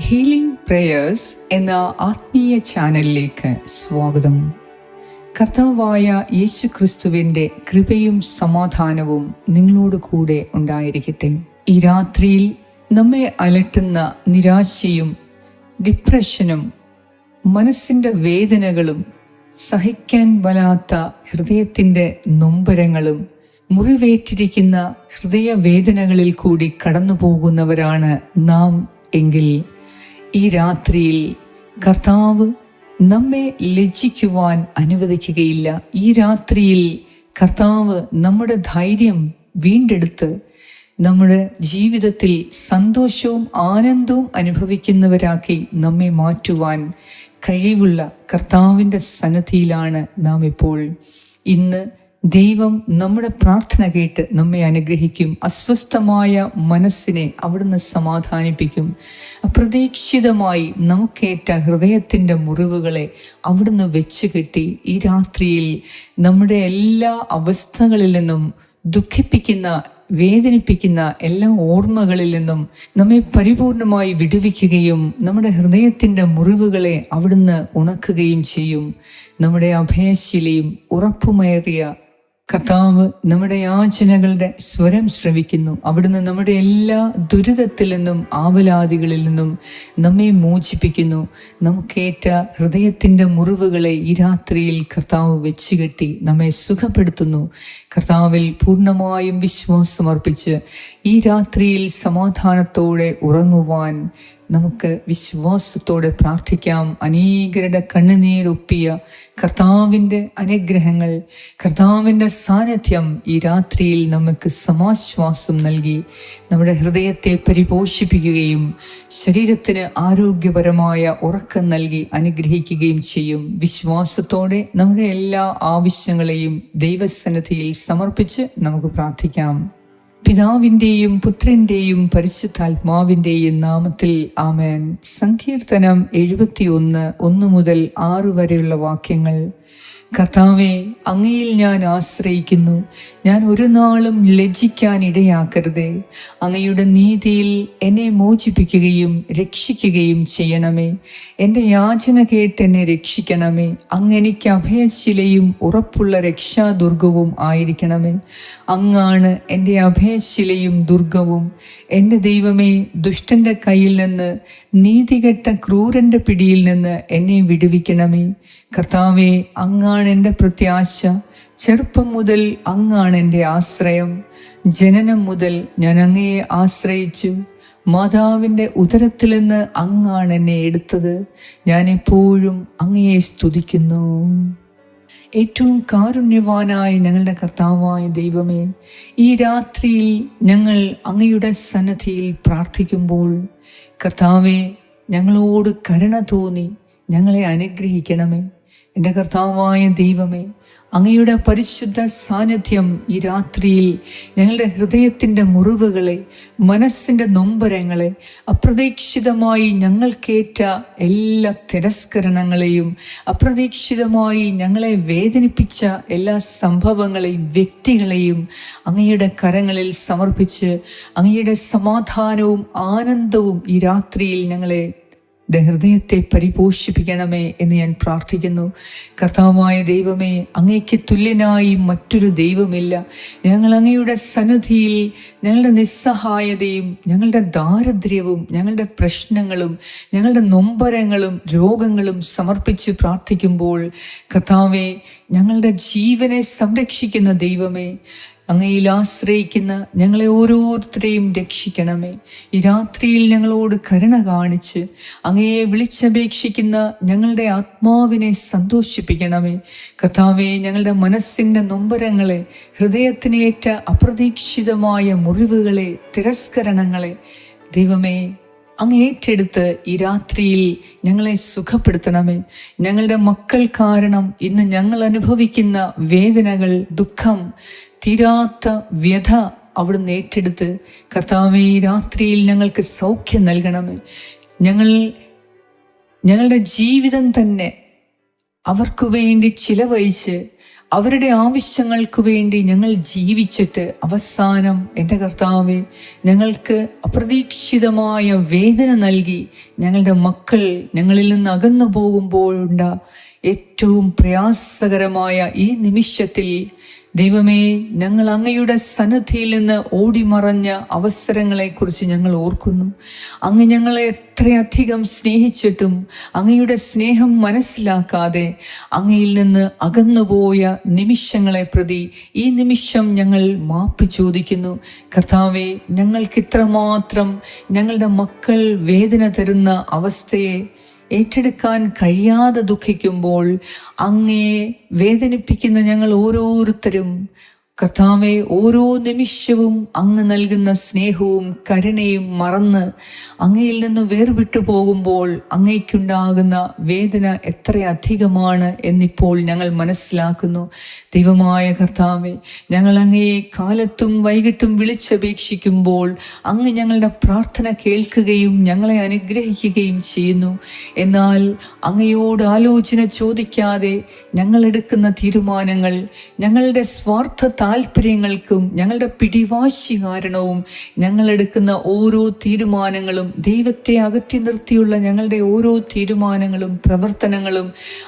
Healing prayers എന്ന ആത്മീയ ചാനലിലേക്ക് സ്വാഗതം. കർത്താവായ യേശു ക്രിസ്തുവിന്റെ കൃപയും സമാധാനവും നിങ്ങളോട് കൂടെ ഉണ്ടായിരിക്കട്ടെ. ഈ രാത്രിയിൽ നമ്മെ അലട്ടുന്ന നിരാശയും ഡിപ്രഷനും മനസ്സിന്റെ വേദനകളും സഹിക്കാൻ വലാത്ത ഹൃദയത്തിന്റെ നൊമ്പരങ്ങളും മുറിവേറ്റിരിക്കുന്ന ഹൃദയവേദനകളിൽ കൂടി കടന്നു പോകുന്നവരാണ് നാം എങ്കിൽ. ഈ രാത്രിയിൽ കർത്താവ് നമ്മെ ലജ്ജിക്കുവാൻ അനുവദിക്കുകയില്ല. ഈ രാത്രിയിൽ കർത്താവ് നമ്മുടെ ധൈര്യം വീണ്ടെടുത്ത് നമ്മുടെ ജീവിതത്തിൽ സന്തോഷവും ആനന്ദവും അനുഭവിക്കുന്നവരാക്കി നമ്മെ മാറ്റുവാൻ കഴിവുള്ള കർത്താവിന്റെ സന്നദ്ധിയിലാണ് നാം ഇപ്പോൾ. ഇന്ന് ദൈവം നമ്മുടെ പ്രാർത്ഥന കേട്ട് നമ്മെ അനുഗ്രഹിക്കും. അസ്വസ്ഥമായ മനസ്സിനെ അവിടുന്ന് സമാധാനിപ്പിക്കും. അപ്രതീക്ഷിതമായി നമുക്കേറ്റ ഹൃദയത്തിന്റെ മുറിവുകളെ അവിടുന്ന് വെച്ച് കെട്ടി ഈ രാത്രിയിൽ നമ്മുടെ എല്ലാ അവസ്ഥകളിൽ നിന്നും ദുഃഖിപ്പിക്കുന്ന വേദനിപ്പിക്കുന്ന എല്ലാ ഓർമ്മകളിൽ നിന്നും നമ്മെ പരിപൂർണമായി വിടുവിക്കുകയും നമ്മുടെ ഹൃദയത്തിന്റെ മുറിവുകളെ അവിടുന്ന് ഉണക്കുകയും ചെയ്യും. നമ്മുടെ അഭയശിലയും ഉറപ്പുമേറിയ കർത്താവ് നമ്മുടെ യാചനകളുടെ സ്വരം ശ്രവിക്കുന്നു. അവിടുന്ന് നമ്മുടെ എല്ലാ ദുരിതത്തിൽ നിന്നും ആവലാദികളിൽ നിന്നും നമ്മെ മോചിപ്പിക്കുന്നു. നമുക്കേറ്റ ഹൃദയത്തിന്റെ മുറിവുകളെ ഈ രാത്രിയിൽ കർത്താവ് വെച്ചുകെട്ടി നമ്മെ സുഖപ്പെടുത്തുന്നു. കർത്താവിൽ പൂർണമായും വിശ്വാസമർപ്പിച്ച് ഈ രാത്രിയിൽ സമാധാനത്തോടെ ഉറങ്ങുവാൻ നമുക്ക് വിശ്വാസത്തോടെ പ്രാർത്ഥിക്കാം. അനേകരുടെ കണ്ണുനീരൊപ്പിയ കർത്താവിന്റെ അനുഗ്രഹങ്ങൾ കർത്താവിന്റെ സാന്നിധ്യം ഈ രാത്രിയിൽ നമുക്ക് സമാശ്വാസം നൽകി നമ്മുടെ ഹൃദയത്തെ പരിപോഷിപ്പിക്കുകയും ശരീരത്തിന് ആരോഗ്യപരമായ ഉറക്കം നൽകി അനുഗ്രഹിക്കുകയും ചെയ്യും. വിശ്വാസത്തോടെ നമ്മുടെ എല്ലാ ആവശ്യങ്ങളെയും ദൈവസന്നിധിയിൽ സമർപ്പിച്ച് നമുക്ക് പ്രാർത്ഥിക്കാം. പിതാവിന്റെയും പുത്രന്റെയും പരിശുദ്ധാത്മാവിന്റെയും നാമത്തിൽ ആമേൻ. സങ്കീർത്തനം എഴുപത്തിയൊന്ന് ഒന്ന് മുതൽ ആറ് വരെയുള്ള വാക്യങ്ങൾ. കർത്താവെ അങ്ങയിൽ ഞാൻ ആശ്രയിക്കുന്നു. ഞാൻ ഒരു നാളും ലജ്ജിക്കാൻ ഇടയാക്കരുതേ അങ്ങയുടെ നീതിയിൽ എന്നെ മോചിപ്പിക്കുകയും രക്ഷിക്കുകയും ചെയ്യണമേ. എന്റെ യാചന കേട്ട് എന്നെ രക്ഷിക്കണമേ. അങ്ങ് എനിക്ക് അഭയശിലയും ഉറപ്പുള്ള രക്ഷാദുർഗവും ആയിരിക്കണമേ. അങ്ങാണ് എന്റെ അഭയശിലയും ദുർഗവും. എന്റെ ദൈവമേ ദുഷ്ടന്റെ കയ്യിൽ നിന്ന് നീതികെട്ട ക്രൂരന്റെ പിടിയിൽ നിന്ന് എന്നെ വിടുവിക്കണമേ. കർത്താവെ അങ്ങാണ് എന്റെ പ്രത്യാശ. ചെറുപ്പം മുതൽ അങ്ങാണ് എന്റെ ആശ്രയം. ജനനം മുതൽ ഞാൻ അങ്ങയെ ആശ്രയിച്ചു. മാതാവിന്റെ ഉദരത്തിൽ നിന്ന് അങ്ങാണ് എന്നെ എടുത്തത്. ഞാൻ എപ്പോഴും അങ്ങയെ സ്തുതിക്കുന്നു. ഏറ്റവും കാരുണ്യവാനായ ഞങ്ങളുടെ കർത്താവായ ദൈവമേ ഈ രാത്രിയിൽ ഞങ്ങൾ അങ്ങയുടെ സന്നദ്ധിയിൽ പ്രാർത്ഥിക്കുമ്പോൾ കർത്താവെ ഞങ്ങളോട് കരുണ തോന്നി ഞങ്ങളെ അനുഗ്രഹിക്കണമേ. എന്റെ കർത്താവായ ദൈവമേ അങ്ങയുടെ പരിശുദ്ധ സാന്നിധ്യം ഈ രാത്രിയിൽ ഞങ്ങളുടെ ഹൃദയത്തിന്റെ മുറിവുകളെ മനസ്സിന്റെ നൊമ്പരങ്ങളെ അപ്രതീക്ഷിതമായി ഞങ്ങൾക്കേറ്റ എല്ലാ തിരസ്കരണങ്ങളെയും അപ്രതീക്ഷിതമായി ഞങ്ങളെ വേദനിപ്പിച്ച എല്ലാ സംഭവങ്ങളെയും വ്യക്തികളെയും അങ്ങയുടെ കരങ്ങളിൽ സമർപ്പിച്ച് അങ്ങയുടെ സമാധാനവും ആനന്ദവും ഈ രാത്രിയിൽ ഞങ്ങളെ എന്റെ ഹൃദയത്തെ പരിപോഷിപ്പിക്കണമേ എന്ന് ഞാൻ പ്രാർത്ഥിക്കുന്നു. കർത്താവായ ദൈവമേ അങ്ങയ്ക്ക് തുല്യനായി മറ്റൊരു ദൈവമില്ല. ഞങ്ങൾ അങ്ങയുടെ സന്നദ്ധിയിൽ ഞങ്ങളുടെ നിസ്സഹായതയും ഞങ്ങളുടെ ദാരിദ്ര്യവും ഞങ്ങളുടെ പ്രശ്നങ്ങളും ഞങ്ങളുടെ നൊമ്പരങ്ങളും രോഗങ്ങളും സമർപ്പിച്ച് പ്രാർത്ഥിക്കുമ്പോൾ കർത്താവെ ഞങ്ങളുടെ ജീവനെ സംരക്ഷിക്കുന്ന ദൈവമേ അങ്ങയിൽ ആശ്രയിക്കുന്ന ഞങ്ങളെ ഓരോരുത്തരെയും രക്ഷിക്കണമേ. ഈ രാത്രിയിൽ ഞങ്ങളോട് കരുണ കാണിച്ച് അങ്ങയെ വിളിച്ചപേക്ഷിക്കുന്ന ഞങ്ങളുടെ ആത്മാവിനെ സന്തോഷിപ്പിക്കണമേ. കഥാവെ ഞങ്ങളുടെ മനസ്സിന്റെ നൊമ്പരങ്ങളെ ഹൃദയത്തിനേറ്റ അപ്രതീക്ഷിതമായ മുറിവുകളെ തിരസ്കരണങ്ങളെ ദൈവമേ അങ്ങ് ഏറ്റെടുത്ത് ഈ രാത്രിയിൽ ഞങ്ങളെ സുഖപ്പെടുത്തണമേ. ഞങ്ങളുടെ മക്കൾ കാരണം ഇന്ന് ഞങ്ങൾ അനുഭവിക്കുന്ന വേദനകൾ ദുഃഖം തീരാത്ത വ്യഥ അവിടുന്ന് ഏറ്റെടുത്ത് കർത്താവെ രാത്രിയിൽ ഞങ്ങൾക്ക് സൗഖ്യം നൽകണമേ. ഞങ്ങൾ ഞങ്ങളുടെ ജീവിതം തന്നെ അവർക്ക് വേണ്ടി ചിലവഴിച്ച് അവരുടെ ആവശ്യങ്ങൾക്ക് വേണ്ടി ഞങ്ങൾ ജീവിച്ചിട്ട് അവസാനം എന്റെ കർത്താവെ ഞങ്ങൾക്ക് അപ്രതീക്ഷിതമായ വേദന നൽകി ഞങ്ങളുടെ മക്കൾ ഞങ്ങളിൽ നിന്ന് അകന്നു പോകുമ്പോഴുണ്ട ഏറ്റവും പ്രയാസകരമായ ഈ നിമിഷത്തിൽ ദൈവമേ ഞങ്ങൾ അങ്ങയുടെ സന്നദ്ധിയിൽ നിന്ന് ഓടിമറഞ്ഞ അവസരങ്ങളെക്കുറിച്ച് ഞങ്ങൾ ഓർക്കുന്നു. അങ്ങ് ഞങ്ങളെ എത്രയധികം സ്നേഹിച്ചിട്ടും അങ്ങയുടെ സ്നേഹം മനസ്സിലാക്കാതെ അങ്ങയിൽ നിന്ന് അകന്നുപോയ നിമിഷങ്ങളെ പ്രതി ഈ നിമിഷം ഞങ്ങൾ മാപ്പ് ചോദിക്കുന്നു. കർത്താവെ ഞങ്ങൾക്ക് ഇത്രമാത്രം ഞങ്ങളുടെ മക്കൾ വേദന തരുന്ന അവസ്ഥയെ ഏറ്റെടുക്കാൻ കഴിയാതെ ദുഃഖിക്കുമ്പോൾ അങ്ങയെ വേദനിപ്പിക്കുന്ന ഞങ്ങൾ ഓരോരുത്തരും കർത്താവെ ഓരോ നിമിഷവും അങ്ങ് നൽകുന്ന സ്നേഹവും കരുണയും മറന്ന് അങ്ങയിൽ നിന്ന് വേർവിട്ടു പോകുമ്പോൾ അങ്ങയ്ക്കുണ്ടാകുന്ന വേദന എത്രയധികമാണ് എന്നിപ്പോൾ ഞങ്ങൾ മനസ്സിലാക്കുന്നു. ദൈവമായ കർത്താവെ ഞങ്ങൾ അങ്ങയെ കാലത്തും വൈകിട്ടും വിളിച്ചപേക്ഷിക്കുമ്പോൾ അങ്ങ് ഞങ്ങളുടെ പ്രാർത്ഥന കേൾക്കുകയും ഞങ്ങളെ അനുഗ്രഹിക്കുകയും ചെയ്യുന്നു. എന്നാൽ അങ്ങയോട് ആലോചന ചോദിക്കാതെ ഞങ്ങളെടുക്കുന്ന തീരുമാനങ്ങൾ ഞങ്ങളുടെ സ്വാർത്ഥ താല്പര്യങ്ങൾക്കും ഞങ്ങളുടെ പിടിവാശി കാരണവും ഞങ്ങൾ എടുക്കുന്ന ഓരോ തീരുമാനങ്ങളും ദൈവത്തെ അകറ്റി നിർത്തിയുള്ള ഞങ്ങളുടെ ഓരോ തീരുമാനങ്ങളും പ്രവർത്തനങ്ങളും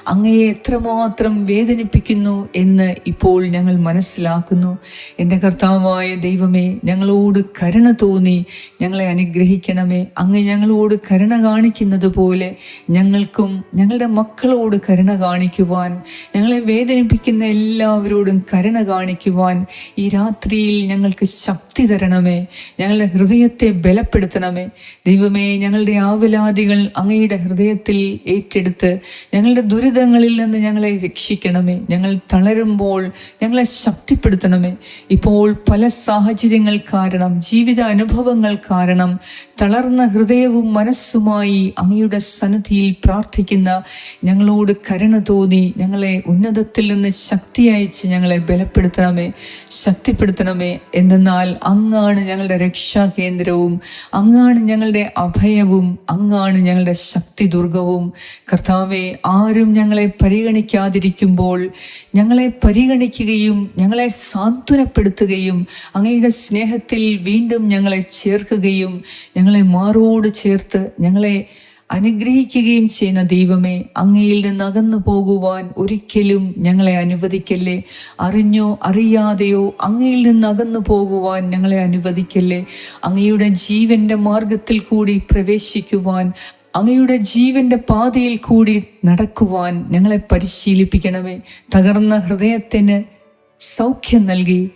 അങ്ങയെ എത്രമാത്രം വേദനിപ്പിക്കുന്നു എന്ന് ഇപ്പോൾ ഞങ്ങൾ മനസ്സിലാക്കുന്നു. എന്റെ കർത്താവായ ദൈവമേ ഞങ്ങളോട് കരുണ തോന്നി. ഞങ്ങളെ അനുഗ്രഹിക്കണമേ. അങ്ങ് ഞങ്ങളോട് കരുണ കാണിക്കുന്നത് പോലെ ഞങ്ങൾക്കും ഞങ്ങളുടെ മക്കളോട് കരുണ കാണിക്കുവാൻ ഞങ്ങളെ വേദനിപ്പിക്കുന്ന എല്ലാവരോടും കരുണ കാണിക്കുവാൻ ഈ രാത്രിയിൽ ഞങ്ങൾക്ക് ശക്തി തരണമേ ഞങ്ങളുടെ ഹൃദയത്തെ ബലപ്പെടുത്തണമേ. ദൈവമേ ഞങ്ങളുടെ ആവലാദികൾ അങ്ങയുടെ ഹൃദയത്തിൽ ഏറ്റെടുത്ത് ഞങ്ങളുടെ ദുരിതങ്ങളിൽ നിന്ന് ഞങ്ങളെ രക്ഷിക്കണമേ. ഞങ്ങൾ തളരുമ്പോൾ ഞങ്ങളെ ശക്തിപ്പെടുത്തണമേ. ഇപ്പോൾ പല സാഹചര്യങ്ങൾ കാരണം ജീവിത അനുഭവങ്ങൾ കാരണം തളർന്ന ഹൃദയവും മനസ്സുമായി അങ്ങയുടെ സന്നിധിയിൽ പ്രാർത്ഥിക്കുന്ന ഞങ്ങളോട് കരുണ തോന്നി ഞങ്ങളെ ഉന്നതത്തിൽ നിന്ന് ശക്തി അയച്ച് ഞങ്ങളെ ബലപ്പെടുത്തണമേ. ശക്തിപ്പെടുത്തണമേ. എന്തെന്നാൽ അങ്ങാണ് ഞങ്ങളുടെ രക്ഷാകേന്ദ്രവും അങ്ങാണ് ഞങ്ങളുടെ അഭയവും അങ്ങാണ് ഞങ്ങളുടെ ശക്തി ദുർഗവും കർത്താവെ ആരും ഞങ്ങളെ പരിഗണിക്കാതിരിക്കുമ്പോൾ ഞങ്ങളെ പരിഗണിക്കുകയും ഞങ്ങളെ സാന്ത്വനപ്പെടുത്തുകയും അങ്ങയുടെ സ്നേഹത്തിൽ വീണ്ടും ഞങ്ങളെ ചേർക്കുകയും ഞങ്ങളെ മാറോട് ചേർത്ത് ഞങ്ങളെ അനുഗ്രഹിക്കുകയും ചെയ്യുന്ന ദൈവമേ അങ്ങയിൽ നിന്ന് അകന്നു പോകുവാൻ ഒരിക്കലും ഞങ്ങളെ അനുവദിക്കല്ലേ? അറിഞ്ഞോ അറിയാതെയോ അങ്ങയിൽ നിന്ന് അകന്നു പോകുവാൻ ഞങ്ങളെ അനുവദിക്കല്ലേ? അങ്ങയുടെ ജീവന്റെ മാർഗത്തിൽ കൂടി പ്രവേശിക്കുവാൻ അങ്ങയുടെ ജീവന്റെ പാതയിൽ കൂടി നടക്കുവാൻ ഞങ്ങളെ പരിശീലിപ്പിക്കണമേ. തകർന്ന ഹൃദയത്തിന് സൗഖ്യം നൽകി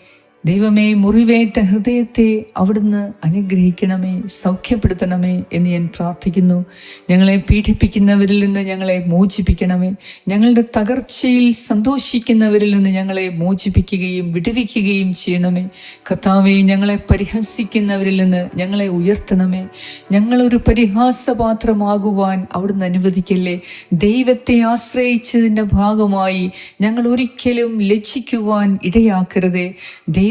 ദൈവമേ മുറിവേറ്റ ഹൃദയത്തെ അവിടുന്ന് അനുഗ്രഹിക്കണമേ സൗഖ്യപ്പെടുത്തണമേ എന്ന് ഞാൻ പ്രാർത്ഥിക്കുന്നു. ഞങ്ങളെ പീഡിപ്പിക്കുന്നവരിൽ നിന്ന് ഞങ്ങളെ മോചിപ്പിക്കണമേ. ഞങ്ങളുടെ തകർച്ചയിൽ സന്തോഷിക്കുന്നവരിൽ നിന്ന് ഞങ്ങളെ മോചിപ്പിക്കുകയും വിടുവിക്കുകയും ചെയ്യണമേ. കർത്താവെ ഞങ്ങളെ പരിഹസിക്കുന്നവരിൽ നിന്ന് ഞങ്ങളെ ഉയർത്തണമേ. ഞങ്ങളൊരു പരിഹാസപാത്രമാകുവാൻ അവിടുന്ന് അനുവദിക്കല്ലേ? ദൈവത്തെ ആശ്രയിച്ചതിന്റെ ഭാഗമായി ഞങ്ങൾ ഒരിക്കലും ലജ്ജിക്കുവാൻ ഇടയാക്കരുതേ.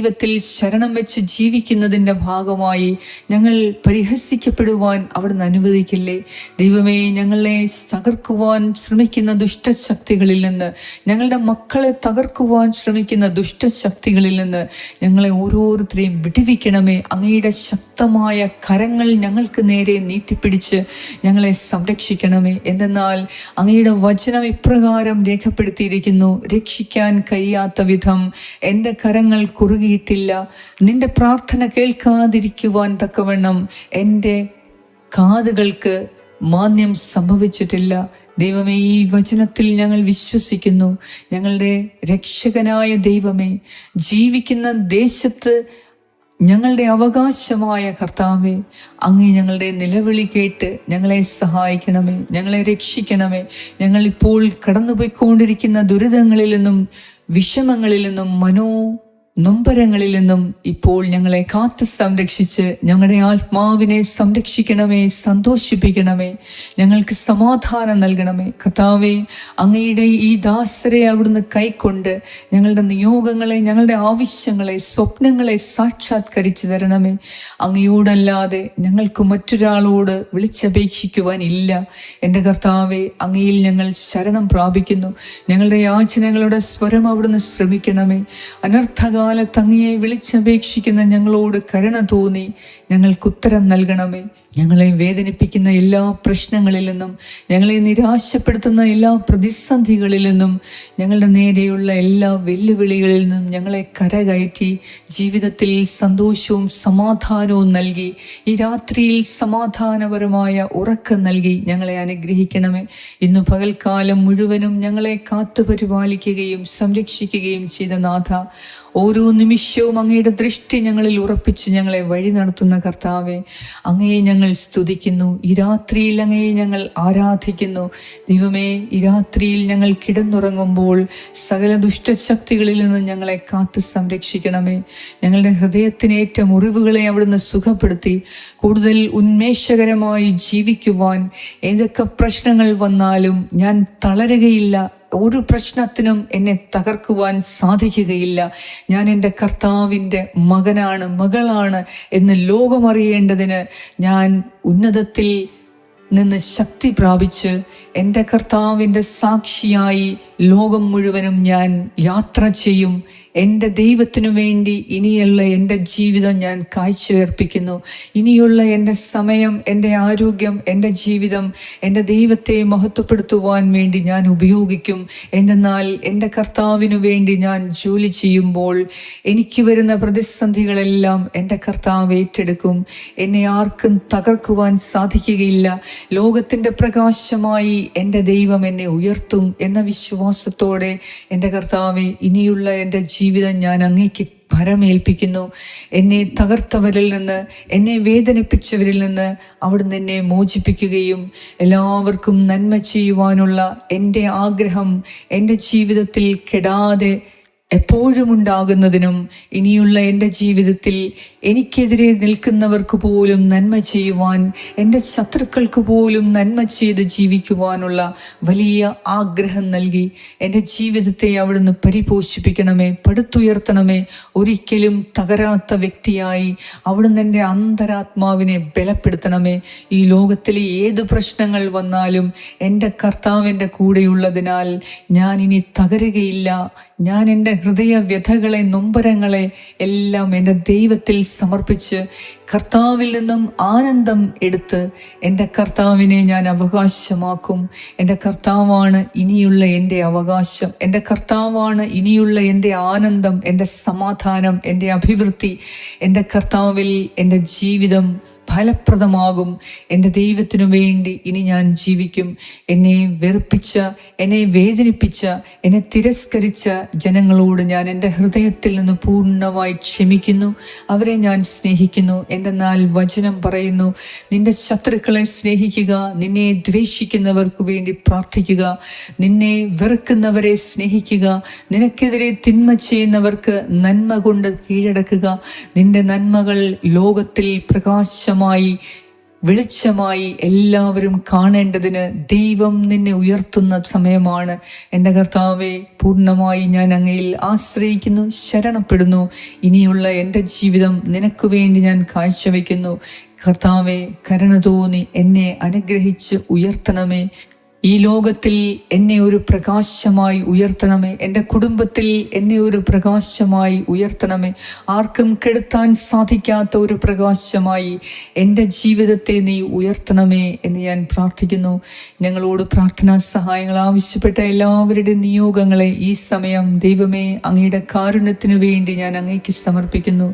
ദൈവത്തിൽ ശരണം വെച്ച് ജീവിക്കുന്നതിന്റെ ഭാഗമായി ഞങ്ങൾ പരിഹസിക്കപ്പെടുവാൻ അവിടുന്ന് അനുവദിക്കില്ലേ? ദൈവമേ ഞങ്ങളെ തകർക്കുവാൻ ശ്രമിക്കുന്ന ദുഷ്ടശക്തികളിൽ നിന്ന് ഞങ്ങളുടെ മക്കളെ തകർക്കുവാൻ ശ്രമിക്കുന്ന ദുഷ്ടശക്തികളിൽ നിന്ന് ഞങ്ങളെ ഓരോരുത്തരെയും വിടുവിക്കണമേ. അങ്ങയുടെ ശക്തമായ കരങ്ങൾ ഞങ്ങൾക്ക് നേരെ നീട്ടിപ്പിടിച്ച് ഞങ്ങളെ സംരക്ഷിക്കണമേ. എന്തെന്നാൽ അങ്ങയുടെ വചനം ഇപ്രകാരം രേഖപ്പെടുത്തിയിരിക്കുന്നു. രക്ഷിക്കാൻ കഴിയാത്ത വിധം എന്റെ കരങ്ങൾ കുറുകിയിട്ടില്ല നിന്റെ പ്രാർത്ഥന കേൾക്കാതിരിക്കുവാൻ തക്കവണ്ണം എന്റെ കാതുകൾക്ക് മാന്യം സംഭവിച്ചിട്ടില്ല. ദൈവമേ ഈ വചനത്തിൽ ഞങ്ങൾ വിശ്വസിക്കുന്നു. ഞങ്ങളുടെ രക്ഷകനായ ദൈവമേ ജീവിക്കുന്ന ദേശത്ത് ഞങ്ങളുടെ അവകാശമായ കർത്താവെ അങ്ങേ ഞങ്ങളുടെ നിലവിളി കേട്ട് ഞങ്ങളെ സഹായിക്കണമേ ഞങ്ങളെ രക്ഷിക്കണമേ. ഞങ്ങളിപ്പോൾ കടന്നുപോയിക്കൊണ്ടിരിക്കുന്ന ദുരിതങ്ങളിൽ നിന്നും വിഷമങ്ങളിൽ നിന്നും മനോ നൊമ്പരങ്ങളിൽ നിന്നും ഇപ്പോൾ ഞങ്ങളെ കാത്തു സംരക്ഷിച്ച് ഞങ്ങളുടെ ആത്മാവിനെ സംരക്ഷിക്കണമേ സന്തോഷിപ്പിക്കണമേ ഞങ്ങൾക്ക് സമാധാനം നൽകണമേ. കർത്താവെ അങ്ങയുടെ ഈ ദാസരെ അവിടുന്ന് കൈക്കൊണ്ട് ഞങ്ങളുടെ നിയോഗങ്ങളെ ഞങ്ങളുടെ ആവശ്യങ്ങളെ സ്വപ്നങ്ങളെ സാക്ഷാത്കരിച്ചു തരണമേ. അങ്ങയോടല്ലാതെ ഞങ്ങൾക്ക് മറ്റൊരാളോട് വിളിച്ചപേക്ഷിക്കുവാനില്ല. എന്റെ കർത്താവെ അങ്ങയിൽ ഞങ്ങൾ ശരണം പ്രാപിക്കുന്നു. ഞങ്ങളുടെ യാചനകളുടെ സ്വരം അവിടുന്ന് ശ്രമിക്കണമേ. അനർത്ഥകാലത്ത് അങ്ങയെ വിളിച്ചപേക്ഷിക്കുന്ന ഞങ്ങളോട് കരുണ തോന്നി. ഞങ്ങൾക്ക് ഉത്തരം നൽകണമേ. ഞങ്ങളെ വേദനിപ്പിക്കുന്ന എല്ലാ പ്രശ്നങ്ങളിൽ നിന്നും ഞങ്ങളെ നിരാശപ്പെടുത്തുന്ന എല്ലാ പ്രതിസന്ധികളിൽ നിന്നും ഞങ്ങളുടെ നേരെയുള്ള എല്ലാ വെല്ലുവിളികളിൽ നിന്നും ഞങ്ങളെ കരകയറ്റി ജീവിതത്തിൽ സന്തോഷവും സമാധാനവും നൽകി ഈ രാത്രിയിൽ സമാധാനപരമായ ഉറക്കം നൽകി ഞങ്ങളെ അനുഗ്രഹിക്കണമേ. ഇന്ന് പകൽക്കാലം മുഴുവനും ഞങ്ങളെ കാത്തു പരിപാലിക്കുകയും സംരക്ഷിക്കുകയും ചെയ്ത നാഥ ഓരോ നിമിഷവും അങ്ങയുടെ ദൃഷ്ടി ഞങ്ങളിൽ ഉറപ്പിച്ച് ഞങ്ങളെ വഴി നടത്തുന്ന കർത്താവെ അങ്ങയെ ഞങ്ങൾ സ്തുതിക്കുന്നു. ഈ രാത്രിയിൽ അങ്ങയെ ഞങ്ങൾ ആരാധിക്കുന്നു. ദൈവമേ ഈ രാത്രിയിൽ ഞങ്ങൾ കിടന്നുറങ്ങുമ്പോൾ സകല ദുഷ്ടശക്തികളിൽ നിന്ന് ഞങ്ങളെ കാത്തു സംരക്ഷിക്കണമേ. ഞങ്ങളുടെ ഹൃദയത്തിനേറ്റ മുറിവുകളെ അവിടുന്ന് സുഖപ്പെടുത്തി. കൂടുതൽ ഉന്മേഷകരമായി ജീവിക്കുവാൻ ഏതൊക്കെ പ്രശ്നങ്ങൾ വന്നാലും ഞാൻ തളരുകയില്ല. ഒരു പ്രശ്നത്തിനും എന്നെ തകർക്കുവാൻ സാധിക്കുകയില്ല. ഞാൻ എന്റെ കർത്താവിന്റെ മകനാണ് മകളാണ് എന്ന് ലോകമറിയേണ്ടതിന് ഞാൻ ഉന്നതത്തിൽ നിന്ന് ശക്തി പ്രാപിച്ച് എന്റെ കർത്താവിന്റെ സാക്ഷിയായി ലോകം മുഴുവനും ഞാൻ യാത്ര ചെയ്യും എന്റെ ദൈവത്തിനു വേണ്ടി ഇനിയുള്ള എന്റെ ജീവിതം ഞാൻ കാഴ്ചയർപ്പിക്കുന്നു. ഇനിയുള്ള എന്റെ സമയം എന്റെ ആരോഗ്യം എന്റെ ജീവിതം എന്റെ ദൈവത്തെ മഹത്വപ്പെടുത്തുവാൻ വേണ്ടി ഞാൻ ഉപയോഗിക്കും. എന്തെന്നാൽ എന്റെ കർത്താവിനു വേണ്ടി ഞാൻ ജോലി ചെയ്യുമ്പോൾ എനിക്ക് വരുന്ന പ്രതിസന്ധികളെല്ലാം എന്റെ കർത്താവ് ഏറ്റെടുക്കും. എന്നെ ആർക്കും തകർക്കുവാൻ സാധിക്കുകയില്ല. ലോകത്തിന്റെ പ്രകാശമായി എന്റെ ദൈവം എന്നെ ഉയർത്തും എന്ന വിശ്വാസത്തോടെ എന്റെ കർത്താവ് ഇനിയുള്ള എന്റെ ജീവിതം ഞാൻ അങ്ങേക്ക് ഭരമേൽപ്പിക്കുന്നു. എന്നെ തകർത്തവരിൽ നിന്ന് എന്നെ വേദനിപ്പിച്ചവരിൽ നിന്ന് അവിടുന്ന് എന്നെ മോചിപ്പിക്കുകയും എല്ലാവർക്കും നന്മ ചെയ്യുവാനുള്ള എന്റെ ആഗ്രഹം എന്റെ ജീവിതത്തിൽ കെടാതെ എപ്പോഴും ഉണ്ടാകുന്നതിനും ഇനിയുള്ള എന്റെ ജീവിതത്തിൽ എനിക്കെതിരെ നിൽക്കുന്നവർക്ക് പോലും നന്മ ചെയ്യുവാൻ എന്റെ ശത്രുക്കൾക്ക് പോലും നന്മ ചെയ്ത് ജീവിക്കുവാനുള്ള വലിയ ആഗ്രഹം നൽകി എന്റെ ജീവിതത്തെ അവിടുന്ന് പരിപോഷിപ്പിക്കണമേ പടുത്തുയർത്തണമേ. ഒരിക്കലും തകരാത്ത വ്യക്തിയായി അവിടുന്ന് എന്റെ അന്തരാത്മാവിനെ ബലപ്പെടുത്തണമേ. ഈ ലോകത്തിലെ ഏത് പ്രശ്നങ്ങൾ വന്നാലും എന്റെ കർത്താവിന്റെ കൂടെയുള്ളതിനാൽ ഞാൻ ഇനി തകരുകയില്ല. ഞാൻ എന്റെ ഹൃദയ വ്യഥകളെ നൊമ്പരങ്ങളെ എല്ലാം എന്റെ ദൈവത്തിൽ സമർപ്പിച്ച് കർത്താവിൽ നിന്നും ആനന്ദം എടുത്ത് എന്റെ കർത്താവിനെ ഞാൻ അവകാശമാക്കും. എന്റെ കർത്താവാണ് ഇനിയുള്ള എന്റെ അവകാശം. എന്റെ കർത്താവാണ് ഇനിയുള്ള എന്റെ ആനന്ദം എന്റെ സമാധാനം എന്റെ അഭിവൃദ്ധി. എന്റെ കർത്താവിൽ എന്റെ ജീവിതം ഫലപ്രദമാകും. എന്റെ ദൈവത്തിനു വേണ്ടി ഇനി ഞാൻ ജീവിക്കും. എന്നെ വെറുപ്പിച്ച എന്നെ വേദനിപ്പിച്ച എന്നെ തിരസ്കരിച്ച ജനങ്ങളോട് ഞാൻ എന്റെ ഹൃദയത്തിൽ നിന്ന് പൂർണമായി ക്ഷമിക്കുന്നു. അവരെ ഞാൻ സ്നേഹിക്കുന്നു. എന്തെന്നാൽ വചനം പറയുന്നു നിന്റെ ശത്രുക്കളെ സ്നേഹിക്കുക നിന്നെ ദ്വേഷിക്കുന്നവർക്ക് വേണ്ടി പ്രാർത്ഥിക്കുക നിന്നെ വെറുക്കുന്നവരെ സ്നേഹിക്കുക നിനക്കെതിരെ തിന്മ ചെയ്യുന്നവർക്ക് നന്മ കൊണ്ട് കീഴടക്കുക. നിന്റെ നന്മകൾ ലോകത്തിൽ പ്രകാശമായി വെളിച്ചമായി എല്ലാവരും കാണേണ്ടതിന് ദൈവം നിന്നെ ഉയർത്തുന്ന സമയമാണ്. എന്റെ കർത്താവെ പൂർണമായി ഞാൻ അങ്ങയിൽ ആശ്രയിക്കുന്നു ശരണപ്പെടുന്നു. ഇനിയുള്ള എന്റെ ജീവിതം നിനക്ക് വേണ്ടി ഞാൻ കാഴ്ചവെക്കുന്നു. കർത്താവെ കരുണ തോന്നി എന്നെ അനുഗ്രഹിച്ച് ഉയർത്തണമേ. ഈ ലോകത്തിൽ എന്നെ ഒരു പ്രകാശമായി ഉയർത്തണമേ. എന്റെ കുടുംബത്തിൽ എന്നെ ഒരു പ്രകാശമായി ഉയർത്തണമേ. ആർക്കും കെടുത്താൻ സാധിക്കാത്ത ഒരു പ്രകാശമായി എന്റെ ജീവിതത്തെ നീ ഉയർത്തണമേ എന്ന് ഞാൻ പ്രാർത്ഥിക്കുന്നു. ഞങ്ങളോട് പ്രാർത്ഥനാ സഹായങ്ങൾ ആവശ്യപ്പെട്ട എല്ലാവരുടെയും നിയോഗങ്ങളെ ഈ സമയം ദൈവമേ അങ്ങയുടെ കാരുണ്യത്തിനു വേണ്ടി ഞാൻ അങ്ങേക്ക് സമർപ്പിക്കുന്നു.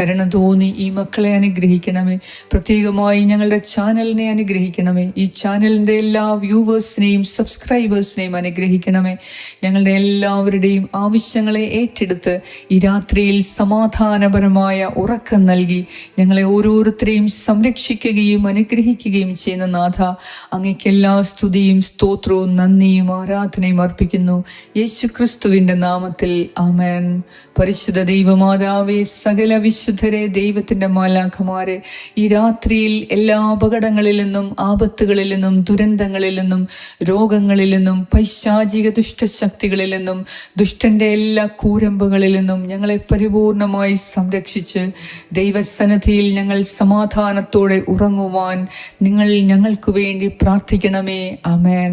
കരുണ തോന്നി ഈ മക്കളെ അനുഗ്രഹിക്കണമേ. പ്രത്യേകമായി ഞങ്ങളുടെ ചാനലിനെ അനുഗ്രഹിക്കണമേ. ഈ ചാനലിന്റെ എല്ലാ വ്യൂവേഴ്സ് വ്യൂവേഴ്സിനെയും സബ്സ്ക്രൈബേഴ്സിനെയും അനുഗ്രഹിക്കണമേ. ഞങ്ങളുടെ എല്ലാവരുടെയും ആവശ്യങ്ങളെ ഏറ്റെടുത്ത് ഈ രാത്രിയിൽ സമാധാനപരമായ ഉറക്കം നൽകി ഞങ്ങളെ ഓരോരുത്തരെയും സംരക്ഷിക്കുകയും അനുഗ്രഹിക്കുകയും ചെയ്യുന്ന നാഥ അങ്ങയ്ക്ക് എല്ലാ സ്തുതിയും സ്തോത്രവും നന്ദിയും ആരാധനയും അർപ്പിക്കുന്നു. യേശു ക്രിസ്തുവിന്റെ നാമത്തിൽ ആമേൻ. പരിശുദ്ധ ദൈവമാതാവേ സകല വിശുദ്ധരെ ദൈവത്തിന്റെ മാലാഖമാരെ ഈ രാത്രിയിൽ എല്ലാ അപകടങ്ങളിൽ നിന്നും ആപത്തുകളിൽ നിന്നും ദുരന്തങ്ങളിൽ നിന്നും രോഗങ്ങളിൽ നിന്നും പൈശാചിക ദുഷ്ടശക്തികളിൽ നിന്നും ദുഷ്ടന്റെ എല്ലാ കൂരമ്പുകളിൽ നിന്നും ഞങ്ങളെ പരിപൂർണമായി സംരക്ഷിച്ച് ദൈവസന്നിധിയിൽ ഞങ്ങൾ സമാധാനത്തോടെ ഉറങ്ങുവാൻ നിങ്ങൾ ഞങ്ങൾക്ക് വേണ്ടി പ്രാർത്ഥിക്കണമേ. അമേൻ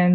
ആമേൻ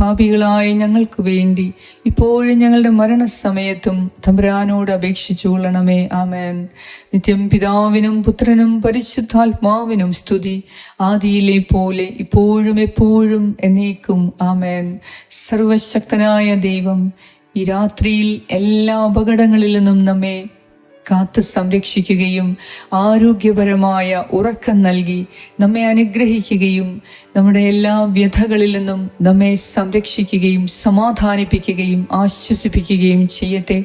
പാപികളായ ഞങ്ങൾക്ക് വേണ്ടി ഇപ്പോഴും ഞങ്ങളുടെ മരണസമയത്തും തമ്പുരാനോട് അപേക്ഷിച്ചു കൊള്ളണമേ. ആമേൻ. നിത്യം പിതാവിനും പുത്രനും പരിശുദ്ധാത്മാവിനും സ്തുതി. ആദിയിലെ പോലെ ഇപ്പോഴും എപ്പോഴും എന്നേക്കും. ആമേൻ. സർവശക്തനായ ദൈവം ഈ രാത്രിയിൽ എല്ലാ അപകടങ്ങളിൽ നിന്നും നമ്മെ കാത്ത് സംരക്ഷിക്കുകയും ആരോഗ്യപരമായ ഉറക്കം നൽകി നമ്മെ അനുഗ്രഹിക്കുകയും നമ്മുടെ എല്ലാ വ്യഥകളിൽ നിന്നും നമ്മെ സംരക്ഷിക്കുകയും സമാധാനിപ്പിക്കുകയും ആശ്വസിപ്പിക്കുകയും ചെയ്യട്ടെ.